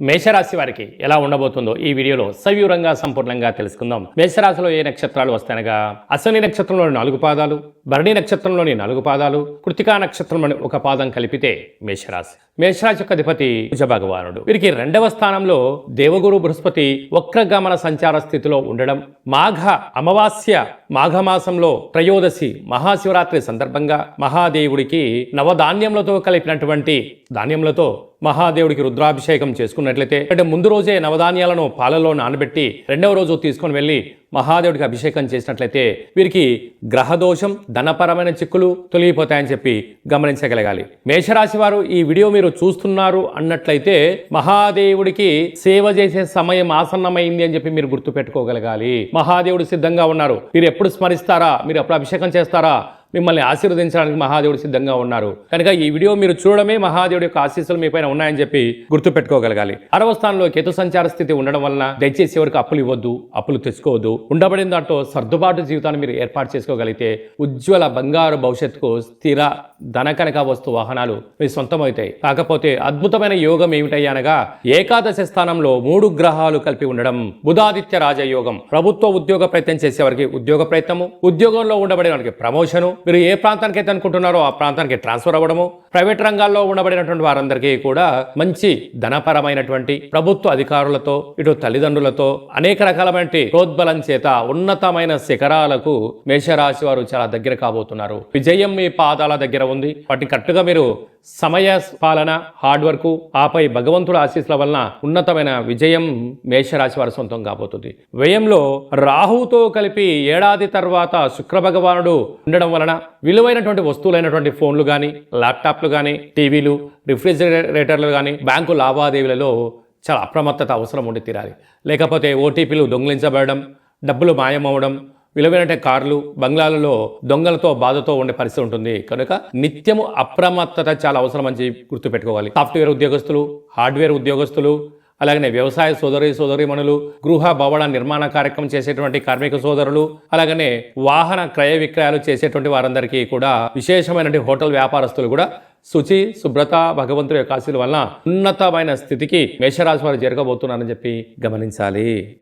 మేషరాశి వారికి ఎలా ఉండబోతుందో ఈ వీడియోలో సవివరంగా సంపూర్ణంగా తెలుసుకుందాం. మేషరాశిలో ఏ నక్షత్రాలు వస్తాయనగా అశ్వని నక్షత్రంలోని నాలుగు పాదాలు భరణి నక్షత్రంలోని నాలుగు పాదాలు కృతికా నక్షత్రంలోని ఒక పాదం కలిపితే మేషరాశి. మేషరాశి యొక్క అధిపతి కుజ భగవానుడు వీరికి రెండవ స్థానంలో దేవగురు బృహస్పతి వక్రగమన సంచార స్థితిలో ఉండడం మాఘ అమావాస్య మాఘమాసంలో త్రయోదశి మహాశివరాత్రి సందర్భంగా మహాదేవుడికి నవధాన్యములతో కలిపినటువంటి ధాన్యములతో మహాదేవుడికి రుద్రాభిషేకం చేసుకున్నట్లయితే అంటే ముందు రోజే నవధాన్యాలను పాలలో నానబెట్టి రెండవ రోజు తీసుకొని వెళ్ళి మహాదేవుడికి అభిషేకం చేసినట్లయితే వీరికి గ్రహదోషం ధనపరమైన చిక్కులు తొలగిపోతాయని చెప్పి గమనించగలగాలి. మేషరాశి వారు ఈ వీడియో మీరు చూస్తున్నారు అన్నట్లయితే మహాదేవుడికి సేవ చేసే సమయం ఆసన్నమైంది అని చెప్పి మీరు గుర్తుపెట్టుకోగలగాలి. మహాదేవుడు సిద్ధంగా ఉన్నారు. మీరు ఎప్పుడు స్మరిస్తారా? మీరు ఎప్పుడు అభిషేకం చేస్తారా? మిమ్మల్ని ఆశీర్వదించడానికి మహాదేవుడు సిద్ధంగా ఉన్నారు. కనుక ఈ వీడియో మీరు చూడడమే మహాదేవుడి యొక్క ఆశీస్సులు మీ పైన ఉన్నాయని చెప్పి గుర్తు పెట్టుకోగలగాలి స్థానంలో కేతు సంచార స్థితి ఉండడం వలన దయచేసి ఎవరికి అప్పులు ఇవ్వద్దు అప్పులు తెచ్చుకోవద్దు. ఉండబడిన దాంట్లో సర్దుబాటు జీవితాన్ని మీరు ఏర్పాటు చేసుకోగలిగితే ఉజ్వల బంగారు భవిష్యత్తుకు స్థిర ధనకనక వస్తు వాహనాలు మీ సొంతమవుతాయి. కాకపోతే అద్భుతమైన యోగం ఏమిటయ్యనగా అనగా ఏకాదశి స్థానంలో మూడు గ్రహాలు కలిపి ఉండడం బుధాదిత్య రాజయోగం. ప్రభుత్వ ఉద్యోగ ప్రయత్నం చేసేవారికి ఉద్యోగ ప్రయత్నము ఉద్యోగంలో ఉండబడే వారికి ప్రమోషను మీరు ఏ ప్రాంతానికి అయితే అనుకుంటున్నారో ఆ ప్రాంతానికి ట్రాన్స్ఫర్ అవ్వడము ప్రైవేట్ రంగాల్లో ఉండబడినటువంటి వారందరికీ కూడా మంచి ధనపరమైనటువంటి ప్రభుత్వ అధికారులతో ఇటు తల్లిదండ్రులతో అనేక రకాలమైన ప్రోద్బలం చేత ఉన్నతమైన శిఖరాలకు మేషరాశి వారు చాలా దగ్గర కాబోతున్నారు. విజయం మీ పాదాల దగ్గర ఉంది. వాటిని కరెక్ట్గా మీరు సమయ పాలన హార్డ్ వర్క్ ఆపై భగవంతుడు ఆశీస్సుల వలన ఉన్నతమైన విజయం మేషరాశి వారి సొంతం కాబోతుంది. వ్యయంలో రాహుతో కలిపి ఏడాది తర్వాత శుక్ర భగవానుడు ఉండడం వలన విలువైనటువంటి వస్తువులైనటువంటి ఫోన్లు కానీ ల్యాప్టాప్లు కానీ టీవీలు రిఫ్రిజిరేటర్లు కానీ బ్యాంకు లావాదేవీలలో చాలా అప్రమత్తత అవసరం ఉండి తీరాలి. లేకపోతే ఓటీపీలు దొంగిలించబడడం డబ్బులు మాయమవడం విలువైన కార్లు బంగ్లాలలో దొంగలతో బాధతో ఉండే పరిస్థితి ఉంటుంది. కనుక నిత్యము అప్రమత్తత చాలా అవసరం అని చెప్పి గుర్తుపెట్టుకోవాలి. సాఫ్ట్వేర్ ఉద్యోగస్తులు హార్డ్వేర్ ఉద్యోగస్తులు అలాగనే వ్యవసాయ సోదరి సోదరిమణులు గృహ భవన నిర్మాణ కార్యక్రమం చేసేటువంటి కార్మిక సోదరులు అలాగనే వాహన క్రయ విక్రయాలు చేసేటువంటి వారందరికీ కూడా విశేషమైనటువంటి హోటల్ వ్యాపారస్తులు కూడా శుచి శుభ్రత భగవంతుడి యొక్క ఆశీల వలన ఉన్నతమైన స్థితికి మేషరాశి వారు జరగబోతున్నారని చెప్పి గమనించాలి.